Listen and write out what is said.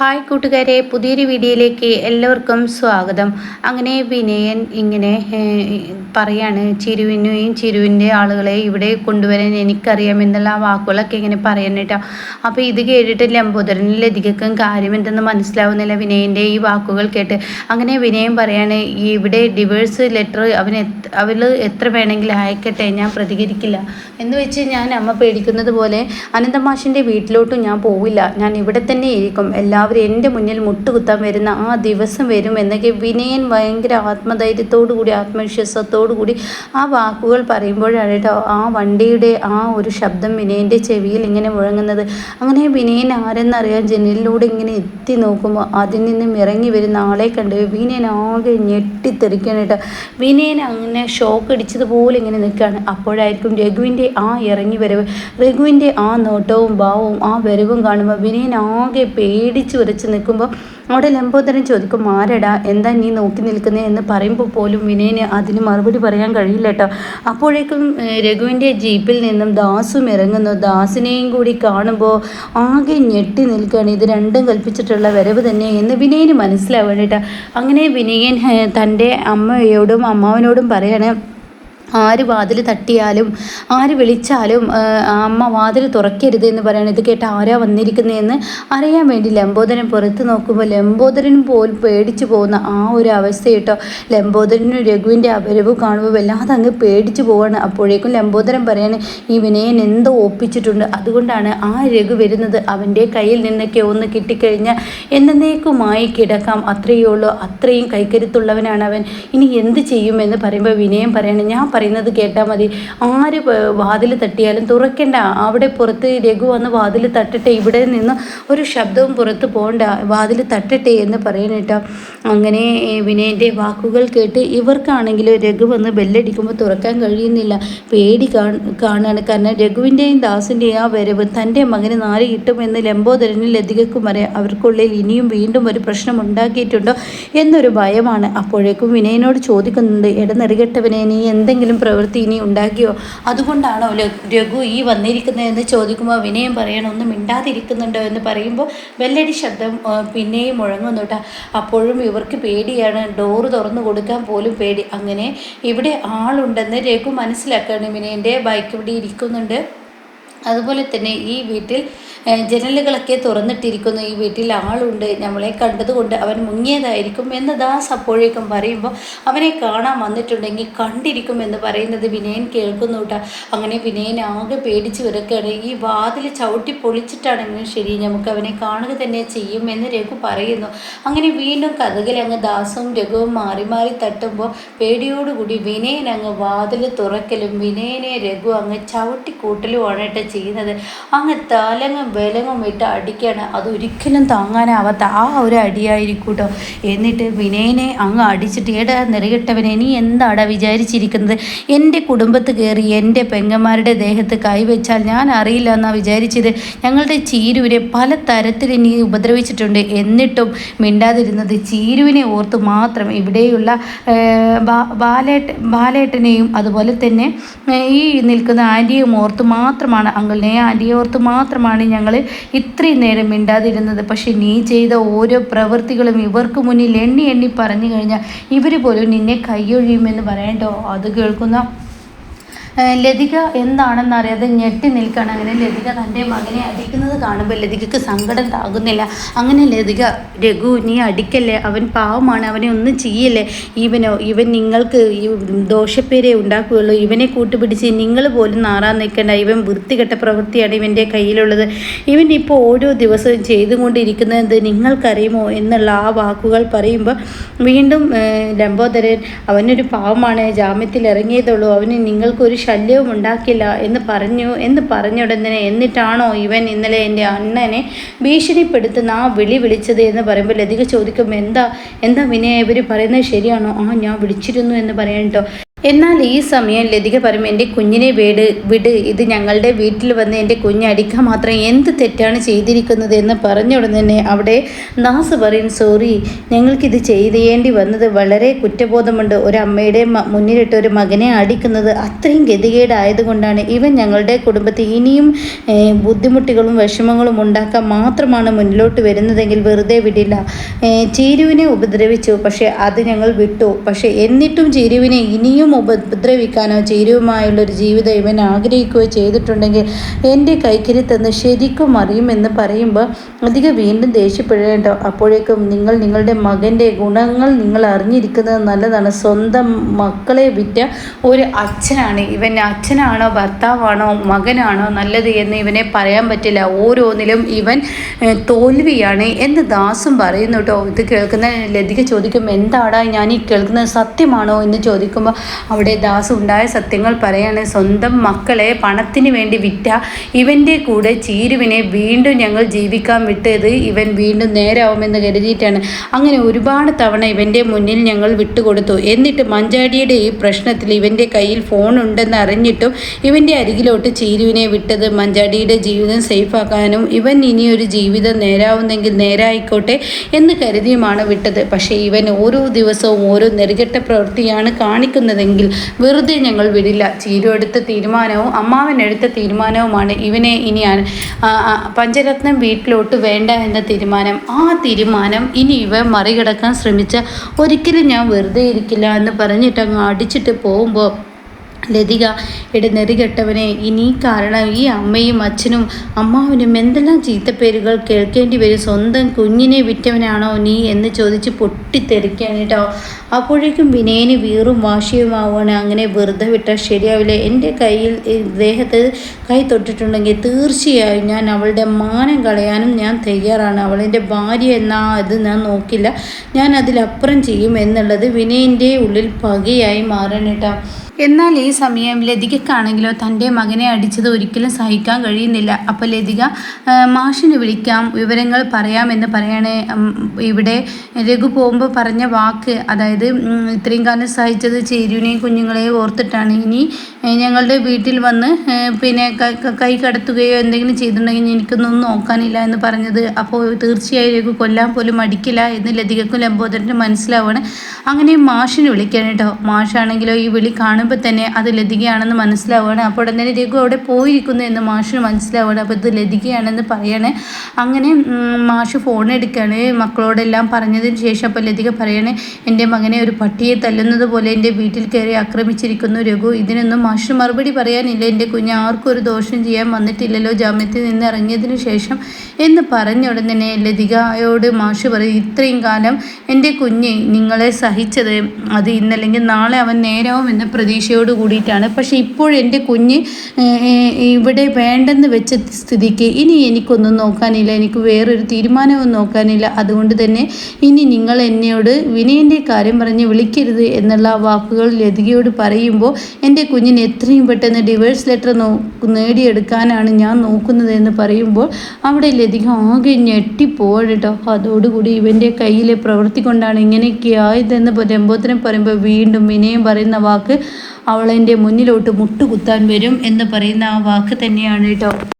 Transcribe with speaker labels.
Speaker 1: Hi കൂട്ടുകാരെ പുതിയൊരു വീഡിയോയിലേക്ക് എല്ലാവർക്കും സ്വാഗതം. അങ്ങനെ വിനയൻ ഇങ്ങനെ പറയാണ് ചിരുവിനെയും ചിരുവിന്റെ ആളുകളെ ഇവിടെ കൊണ്ടുവരാൻ എനിക്കറിയാം എന്നുള്ള വാക്കുകളൊക്കെ ഇങ്ങനെ പറയാനായിട്ടോ അപ്പോൾ ഇത് കേട്ടിട്ട് ലംബോദരനിൽ അധികം കാര്യം എന്തെന്ന് മനസ്സിലാവുന്നില്ല വിനയന്റെ ഈ വാക്കുകൾ കേട്ട്. അങ്ങനെ വിനയൻ പറയാണ് ഇവിടെ ഡിവേഴ്സ് ലെറ്റർ അവൻ അവൾ എത്ര വേണമെങ്കിലും അയക്കട്ടെ ഞാൻ പ്രതികരിക്കില്ല എന്ന് വെച്ച് ഞാൻ അമ്മ പേടിക്കുന്നത് പോലെ അനന്തമാഷിന്റെ വീട്ടിലോട്ടും ഞാൻ പോവില്ല. ഞാൻ ഇവിടെ തന്നെ ഇരിക്കും. എല്ലാവരും എല്ലാവരും എന്റെ മുന്നിൽ മുട്ടുകുത്താൻ വരുന്ന ആ ദിവസം വരും എന്നൊക്കെ വിനയൻ ഭയങ്കര ആത്മധൈര്യത്തോടു കൂടി ആത്മവിശ്വാസത്തോടു കൂടി ആ വാക്കുകൾ പറയുമ്പോഴാണ് കേട്ടോ ആ വണ്ടിയുടെ ആ ഒരു ശബ്ദം വിനയന്റെ ചെവിയിൽ ഇങ്ങനെ മുഴങ്ങുന്നത്. അങ്ങനെ വിനയൻ ആരെന്നറിയാൻ ജനലിലൂടെ ഇങ്ങനെ എത്തി നോക്കുമ്പോൾ അതിൽ നിന്നും ഇറങ്ങി വരുന്ന ആളെ കണ്ട് വിനയൻ ആകെ ഞെട്ടിത്തെറിക്കണം കേട്ടോ. വിനയൻ അങ്ങനെ ഷോക്ക് അടിച്ചതുപോലെ ഇങ്ങനെ നിൽക്കുകയാണ്. അപ്പോഴായിരിക്കും രഘുവിന്റെ ആ ഇറങ്ങി വരവ്. രഘുവിന്റെ ആ നോട്ടവും ഭാവവും ആ വരവും കാണുമ്പോൾ വിനയൻ ആകെ പേടിച്ചു വിറച്ച് നിൽക്കുമ്പോൾ അവിടെ ലംബോദരൻ ചോദിക്കും ആരടാ? എന്താ നീ നോക്കി നിൽക്കുന്നത് എന്ന് പറയുമ്പോൾ പോലും വിനയന് അതിന് മറുപടി പറയാൻ കഴിയില്ല കേട്ടോ. അപ്പോഴേക്കും രഘുവിന്റെ ജീപ്പിൽ നിന്നും ദാസും ഇറങ്ങുന്നു. ദാസിനെയും കൂടി കാണുമ്പോൾ ആകെ ഞെട്ടി നിൽക്കുകയാണ്. ഇത് രണ്ടും കൽപ്പിച്ചിട്ടുള്ള വരവ് തന്നെ എന്ന് വിനയന് മനസ്സിലാവുകയാണ് കേട്ടോ. അങ്ങനെ വിനയൻ തന്റെ അമ്മയോടും അമ്മാവനോടും പറയാണ് ആര് വാതിൽ തട്ടിയാലും ആര് വിളിച്ചാലും അമ്മ വാതിൽ തുറക്കരുത് എന്ന് പറയണം ഇത് കേട്ട് ആരാ വന്നിരിക്കുന്നതെന്ന് അറിയാൻ വേണ്ടി ലംബോദരൻ പുറത്ത് നോക്കുമ്പോൾ ലംബോദരൻ പോലും പേടിച്ചു പോകുന്ന ആ ഒരു അവസ്ഥ കേട്ടോ. ലംബോദരനും രഘുവിന്റെ അപരവ് കാണുമ്പോൾ വല്ലാതെ അങ്ങ് പേടിച്ചു പോവാണ്. അപ്പോഴേക്കും ലംബോദരൻ പറയാണ് ഈ വിനയൻ എന്തോ ഒപ്പിച്ചിട്ടുണ്ട്. അതുകൊണ്ടാണ് ആ രഘു വരുന്നത്. അവന്റെ കയ്യിൽ നിന്നൊക്കെ ഒന്ന് കിട്ടിക്കഴിഞ്ഞാൽ എന്നേക്കുമായി കിടക്കാം. അത്രയേ ഉള്ളൂ. അത്രയും കൈക്കരുത്തുള്ളവനാണ് അവൻ ഇനി എന്ത് ചെയ്യുമെന്ന് പറയുമ്പോൾ വിനയം പറയണം ഞാൻ പറയുന്നത് കേട്ടാൽ മതി. ആര് വാതിൽ തട്ടിയാലും തുറക്കണ്ട. അവിടെ പുറത്ത് രഘു വന്ന് വാതിൽ തട്ടട്ടെ. ഇവിടെ നിന്ന് ഒരു ശബ്ദവും പുറത്ത് പോകണ്ട വാതിൽ തട്ടട്ടെ എന്ന് പറയണേട്ടോ അങ്ങനെ വിനയന്റെ വാക്കുകൾ കേട്ട് ഇവർക്കാണെങ്കിൽ രഘു വന്ന് ബെല്ലടിക്കുമ്പോൾ തുറക്കാൻ കഴിയുന്നില്ല. പേടി കാണാണ്. കാരണം രഘുവിന്റെയും ദാസിന്റെയും ആ വരവ് തന്റെ മകന് നാല് കിട്ടുമെന്ന് ലംബോദരനിൽ ലതികക്കും അറിയാം അവർക്കുള്ളിൽ ഇനിയും വീണ്ടും ഒരു പ്രശ്നം ഉണ്ടാക്കിയിട്ടുണ്ടോ എന്നൊരു ഭയമാണ്. അപ്പോഴേക്കും വിനയനോട് ചോദിക്കുന്നുണ്ട് ഇടനെറികെട്ടവനെ നീ എന്തെങ്കിലും എന്തെങ്കിലും പ്രവൃത്തി ഇനി ഉണ്ടാക്കിയോ? അതുകൊണ്ടാണോ രഘു ഈ വന്നിരിക്കുന്നതെന്ന് ചോദിക്കുമ്പോൾ വിനയം പറയണം ഒന്നും മിണ്ടാതിരിക്കുന്നുണ്ടോ? എന്ന് പറയുമ്പോൾ വെല്ലടി ശബ്ദം പിന്നെയും മുഴങ്ങുന്നുട്ടാ അപ്പോഴും ഇവർക്ക് പേടിയാണ് ഡോറ് തുറന്നു കൊടുക്കാൻ പോലും പേടി. അങ്ങനെ ഇവിടെ ആളുണ്ടെന്ന് രഘു മനസ്സിലാക്കുകയാണ് വിനയന്റെ ബൈക്ക് ഇവിടെ ഇരിക്കുന്നുണ്ട്. അതുപോലെ തന്നെ ഈ വീട്ടിൽ ജനലുകളൊക്കെ തുറന്നിട്ടിരിക്കുന്നു. ഈ വീട്ടിൽ ആളുണ്ട്. നമ്മളെ കണ്ടതുകൊണ്ട് അവൻ മുങ്ങിയതായിരിക്കും എന്ന് ദാസ് അപ്പോഴേക്കും പറയുമ്പോൾ അവനെ കാണാൻ വന്നിട്ടുണ്ടെങ്കിൽ കണ്ടിരിക്കും എന്ന് പറയുന്നത് വിനയൻ കേൾക്കുന്നു കേട്ടോ. അങ്ങനെ വിനയൻ ആകെ പേടിച്ച് വിറക്കുകയാണ് ഈ വാതിൽ ചവിട്ടി പൊളിച്ചിട്ടാണെങ്കിലും ശരി നമുക്ക് അവനെ കാണുക തന്നെ ചെയ്യും എന്ന് രഘു പറയുന്നു. അങ്ങനെ വീണ്ടും കഥകിൽ അങ്ങ് ദാസും രഘുവും മാറി മാറി തട്ടുമ്പോൾ പേടിയോടുകൂടി വിനയൻ അങ്ങ് വാതിൽ തുറക്കലും വിനയനെ രഘു അങ്ങ് ചവിട്ടിക്കൂട്ടലുമാണ് കേട്ടോ ചെയ്യുന്നത്. അങ്ങ് തലങ്ങും വിലങ്ങും ഇട്ട് അടിക്കുകയാണ്. അതൊരിക്കലും താങ്ങാനാവാത്ത ആ ഒരു അടിയായിരിക്കും കേട്ടോ എന്നിട്ട് വിനയനെ അങ്ങ് അടിച്ചിട്ട് ഏടാ നിറയിട്ടവനെ നീ എന്താടാ വിചാരിച്ചിരിക്കുന്നത്? എന്റെ കുടുംബത്ത് കയറി എന്റെ പെങ്ങന്മാരുടെ ദേഹത്ത് കൈവച്ചാൽ ഞാൻ അറിയില്ല എന്നാണ് വിചാരിച്ചത്. ഞങ്ങളുടെ ചീരുവിനെ പല തരത്തിൽ നീ ഉപദ്രവിച്ചിട്ടുണ്ട്. എന്നിട്ടും മിണ്ടാതിരുന്നത് ചീരുവിനെ ഓർത്ത് മാത്രം ഇവിടെയുള്ള ബാലേട്ട ബാലേട്ടനെയും അതുപോലെ തന്നെ ഈ നിൽക്കുന്ന ആന്റിയും ഓർത്ത് മാത്രമാണ് അങ്കിളിനെ ആന്റിയെ ഓർത്ത് മാത്രമാണ് ഞങ്ങൾ ഇത്രയും നേരം മിണ്ടാതിരുന്നത്. പക്ഷേ നീ ചെയ്ത ഓരോ പ്രവൃത്തികളും ഇവർക്ക് മുന്നിൽ എണ്ണി എണ്ണി പറഞ്ഞു കഴിഞ്ഞാൽ ഇവർ പോലും നിന്നെ കൈയൊഴിയുമെന്ന് പറയണ്ടോ? അത് കേൾക്കുന്ന ലതിക എന്താണെന്ന് അറിയാതെ ഞെട്ടി നിൽക്കുകയാണ്. അങ്ങനെ ലതിക തന്റെ മകനെ അടിക്കുന്നത് കാണുമ്പോൾ ലതികക്ക് സങ്കടം താകുന്നില്ല. അങ്ങനെ ലതിക രഘു നീ അടിക്കല്ലേ? അവൻ പാവമാണ് അവനെ ഒന്നും ചെയ്യല്ലേ? ഇവനോ ഇവൻ നിങ്ങൾക്ക് ഈ ദോഷപ്പേരെ ഉണ്ടാക്കുകയുള്ളൂ. ഇവനെ കൂട്ടുപിടിച്ച് നിങ്ങൾ പോലും നാറാൻ നിൽക്കേണ്ട. ഇവൻ വൃത്തികെട്ട പ്രവൃത്തിയാണ് ഇവന്റെ കയ്യിലുള്ളത്. ഇവൻ ഇപ്പോൾ ഓരോ ദിവസവും ചെയ്തുകൊണ്ടിരിക്കുന്നത് നിങ്ങൾക്കറിയുമോ എന്നുള്ള ആ വാക്കുകൾ പറയുമ്പോൾ വീണ്ടും ലംബോദരൻ അവനൊരു പാവമാണ് ജാമ്യത്തിൽ ഇറങ്ങിയതുള്ളൂ അവന് നിങ്ങൾക്കൊരു ശല്യവും ഉണ്ടാക്കില്ല എന്ന് പറഞ്ഞു എന്ന് പറഞ്ഞുടനെ എന്നിട്ടാണോ ഇവൻ ഇന്നലെ എന്റെ അണ്ണനെ ഭീഷണിപ്പെടുത്തുന്ന ആ വിളി വിളിച്ചത് എന്ന് പറയുമ്പോൾ ലതിക ചോദിക്കും എന്താ എന്താ വിനയ? ഇവർ പറയുന്നത് ശരിയാണോ? ആ ഞാൻ വിളിച്ചിരുന്നു എന്ന് കേട്ടോ എന്നാൽ ഈ സമയം ലതിക പറയും എന്റെ കുഞ്ഞിനെ വീട് വിട്. ഇത് ഞങ്ങളുടെ വീട്ടിൽ വന്ന് എന്റെ കുഞ്ഞ് അടിക്കാൻ മാത്രം എന്ത് തെറ്റാണ് ചെയ്തിരിക്കുന്നത് എന്ന് പറഞ്ഞ ഉടനെ തന്നെ അവിടെ നാസ് പറയും സോറി ഞങ്ങൾക്കിത് ചെയ്തേണ്ടി വന്നത് വളരെ കുറ്റബോധമുണ്ട്. ഒരു അമ്മയുടെ മുന്നിലിട്ട് ഒരു മകനെ അടിക്കുന്നത് അത്രയും ഗതികേടായതുകൊണ്ടാണ്. ഇവൻ ഞങ്ങളുടെ കുടുംബത്തെ ഇനിയും ബുദ്ധിമുട്ടുകളും വിഷമങ്ങളും ഉണ്ടാക്കാൻ മാത്രമാണ് മുന്നിലോട്ട് വരുന്നതെങ്കിൽ വെറുതെ വിടില്ല. ചീരുവിനെ ഉപദ്രവിച്ചു പക്ഷേ അത് ഞങ്ങൾ വിട്ടു. പക്ഷേ എന്നിട്ടും ചീരുവിനെ ഇനിയും ഒരിക്കലും ഉപദ്രവിക്കാനോ ചേരുവുമായുള്ളൊരു ജീവിതം ഇവൻ ആഗ്രഹിക്കുകയോ ചെയ്തിട്ടുണ്ടെങ്കിൽ എന്റെ കൈക്കിരി തന്ന് ശരിക്കും അറിയുമെന്ന് പറയുമ്പോൾ അധികം വീണ്ടും ദേഷ്യപ്പെടേണ്ടോ? അപ്പോഴേക്കും നിങ്ങൾ നിങ്ങളുടെ മകന്റെ ഗുണങ്ങൾ നിങ്ങൾ അറിഞ്ഞിരിക്കുന്നത് നല്ലതാണ്. സ്വന്തം മക്കളെ വിറ്റ ഒരു അച്ഛനാണ്. ഇവൻ അച്ഛനാണോ ഭർത്താവാണോ മകനാണോ നല്ലത് എന്ന് ഇവനെ പറയാൻ പറ്റില്ല. ഓരോന്നിലും ഇവൻ തോൽവിയാണ് എന്ന് ദാസും പറയുന്നു കേട്ടോ. ഇത് കേൾക്കുന്ന ലതിക ചോദിക്കുമ്പോൾ എന്താടാ ഞാൻ ഈ കേൾക്കുന്നത് സത്യമാണോ? എന്ന് ചോദിക്കുമ്പോൾ അവിടെ ദാസ് ഉണ്ടായ സത്യങ്ങൾ പറയാണ് സ്വന്തം മക്കളെ പണത്തിന് വേണ്ടി വിറ്റ ഇവന്റെ കൂടെ ചീരുവിനെ വീണ്ടും ഞങ്ങൾ ജീവിക്കാൻ വിട്ടത് ഇവൻ വീണ്ടും നേരാവുമെന്ന് കരുതിയിട്ടാണ്. അങ്ങനെ ഒരുപാട് തവണ ഇവന്റെ മുന്നിൽ ഞങ്ങൾ വിട്ടുകൊടുത്തു. എന്നിട്ട് മഞ്ചാടിയുടെ ഈ പ്രശ്നത്തിൽ ഇവന്റെ കയ്യിൽ ഫോൺ ഉണ്ടെന്ന് അറിഞ്ഞിട്ടും ഇവന്റെ അരികിലോട്ട് ചീരുവിനെ വിട്ടത് മഞ്ചാടിയുടെ ജീവിതം സേഫാക്കാനും ഇവൻ ഇനിയൊരു ജീവിതം നേരാവുന്നെങ്കിൽ നേരായിക്കോട്ടെ എന്ന് കരുതിയുമാണ് വിട്ടത്. പക്ഷേ ഇവൻ ഓരോ ദിവസവും ഓരോ നെറുകെട്ട പ്രവൃത്തിയാണ് കാണിക്കുന്നതെങ്കിൽ ഉണ്ടെങ്കിൽ വെറുതെ ഞങ്ങൾ വിടില്ല. ചീരു എടുത്ത തീരുമാനവും അമ്മാവൻ എടുത്ത തീരുമാനവുമാണ് ഇവനെ ഇനി പഞ്ചരത്നം വീട്ടിലോട്ട് വേണ്ട എന്ന തീരുമാനം. ആ തീരുമാനം ഇനി ഇവ മറികടക്കാൻ ശ്രമിച്ച ഒരിക്കലും ഞാൻ വെറുതെ ഇരിക്കില്ല എന്ന് പറഞ്ഞിട്ട് അങ്ങ് അടിച്ചിട്ട് പോകുമ്പോൾ ലതിക ഇടനെറികെട്ടവനെ ഇനി കാരണം ഈ അമ്മയും അച്ഛനും അമ്മാവനും എന്തെല്ലാം ചീത്തപ്പേരുകൾ കേൾക്കേണ്ടി വരും? സ്വന്തം കുഞ്ഞിനെ വിറ്റവനാണോ നീ എന്ന് ചോദിച്ച് പൊട്ടിത്തെറിക്കാൻ കേട്ടോ. അപ്പോഴേക്കും വിനയന് വീറും വാശിയുമാവുകയാണ്. അങ്ങനെ വെറുതെ വിട്ടാൽ ശരിയാവില്ല. എന്റെ കയ്യിൽ ദേഹത്ത് കൈ തൊട്ടിട്ടുണ്ടെങ്കിൽ തീർച്ചയായും ഞാൻ അവളുടെ മാനം കളയാനും ഞാൻ തയ്യാറാണ്. അവളെന്റെ ഭാര്യ എന്നാ അത് ഞാൻ നോക്കില്ല. ഞാൻ അതിലപ്പുറം ചെയ്യും എന്നുള്ളത് വിനയന്റെ ഉള്ളിൽ പകയായി മാറാനിട്ടാ എന്നാൽ ഈ സമയം ലതികക്കാണെങ്കിലോ തന്റെ മകനെ അടിച്ചത് ഒരിക്കലും സഹിക്കാൻ കഴിയുന്നില്ല. അപ്പോൾ ലതിക മാഷിനെ വിളിക്കാം വിവരങ്ങൾ പറയാമെന്ന് പറയണേ. ഇവിടെ രഘു പോകുമ്പോൾ പറഞ്ഞ വാക്ക് അതായത് ഇത്രയും കാലം സഹിച്ചത് ചേരുവിനെയും കുഞ്ഞുങ്ങളെയും ഓർത്തിട്ടാണ്. ഇനി ഞങ്ങളുടെ വീട്ടിൽ വന്ന് പിന്നെ കൈ കടത്തുകയോ എന്തെങ്കിലും ചെയ്തിട്ടുണ്ടെങ്കിൽ എനിക്കൊന്നും നോക്കാനില്ല എന്ന് പറഞ്ഞത്. അപ്പോൾ തീർച്ചയായും രഘു കൊല്ലാൻ പോലും മടിക്കില്ല എന്ന് ലതികക്കും ലംബോദരനും മനസ്സിലാവുകയാണ് അങ്ങനെ മാഷിനെ വിളിക്കാൻ കേട്ടോ. മാഷാണെങ്കിലോ ഈ വിളി കാണും. കാണുമ്പോൾ തന്നെ അത് ലതികയാണെന്ന് മനസ്സിലാവുകയാണ്. അപ്പോൾ ഉടനെ രഘു അവിടെ പോയിരിക്കുന്നു എന്ന് മാഷിന് മനസ്സിലാവുകയാണ്. അപ്പോൾ ഇത് ലതികയാണെന്ന് പറയണേ. അങ്ങനെ മാഷ് ഫോൺ എടുക്കുകയാണ്. മക്കളോടെല്ലാം പറഞ്ഞതിന് ശേഷം അപ്പോൾ ലതിക പറയണേ എന്റെ മകനെ ഒരു പട്ടിയെ തല്ലുന്നത് പോലെ എന്റെ വീട്ടിൽ കയറി ആക്രമിച്ചിരിക്കുന്നു രഘു. ഇതിനൊന്നും മാഷിന് മറുപടി പറയാനില്ല. എന്റെ കുഞ്ഞ് ആർക്കും ഒരു ദോഷം ചെയ്യാൻ വന്നിട്ടില്ലല്ലോ. ജാമ്യത്തിൽ നിന്ന് ഇറങ്ങിയതിന് ശേഷം എന്ന് പറഞ്ഞ തന്നെ ലതികയോട് മാഷ് പറയും ഇത്രയും കാലം എന്റെ കുഞ്ഞ് നിങ്ങളെ സഹിച്ചത് അത് ഇന്നല്ലെങ്കിൽ നാളെ അവൻ നേരാവും എന്ന പ്രതീക്ഷ പ്രതീക്ഷയോട് കൂടിയിട്ടാണ്. പക്ഷേ ഇപ്പോൾ എന്റെ കുഞ്ഞ് ഇവിടെ വേണ്ടെന്ന് വെച്ച സ്ഥിതിക്ക് ഇനി എനിക്കൊന്നും നോക്കാനില്ല. എനിക്ക് വേറൊരു തീരുമാനവും നോക്കാനില്ല. അതുകൊണ്ട് തന്നെ ഇനി നിങ്ങൾ എന്നോട് വിനയന്റെ കാര്യം പറഞ്ഞ് വിളിക്കരുത് എന്നുള്ള വാക്കുകൾ ലതികയോട് പറയുമ്പോൾ എന്റെ കുഞ്ഞിന് എത്രയും പെട്ടെന്ന് ഡിവേഴ്സ് ലെറ്റർ നോ നേടിയെടുക്കാനാണ് ഞാൻ നോക്കുന്നതെന്ന് പറയുമ്പോൾ അവിടെ ലതിക ആകെ ഞെട്ടിപ്പോവാണ് കേട്ടോ അതോടുകൂടി ഇവന്റെ കയ്യിലെ പ്രവൃത്തി കൊണ്ടാണ് ഇങ്ങനെയൊക്കെ ആയതെന്ന് രംഭോത്തിനെ പറയുമ്പോൾ വീണ്ടും വിനയം പറയുന്ന വാക്ക് അവളെന്റെ മുന്നിലോട്ട് മുട്ടുകുത്താൻ വരും എന്ന് പറയുന്ന ആ വാക്ക് തന്നെയാണ് കേട്ടോ.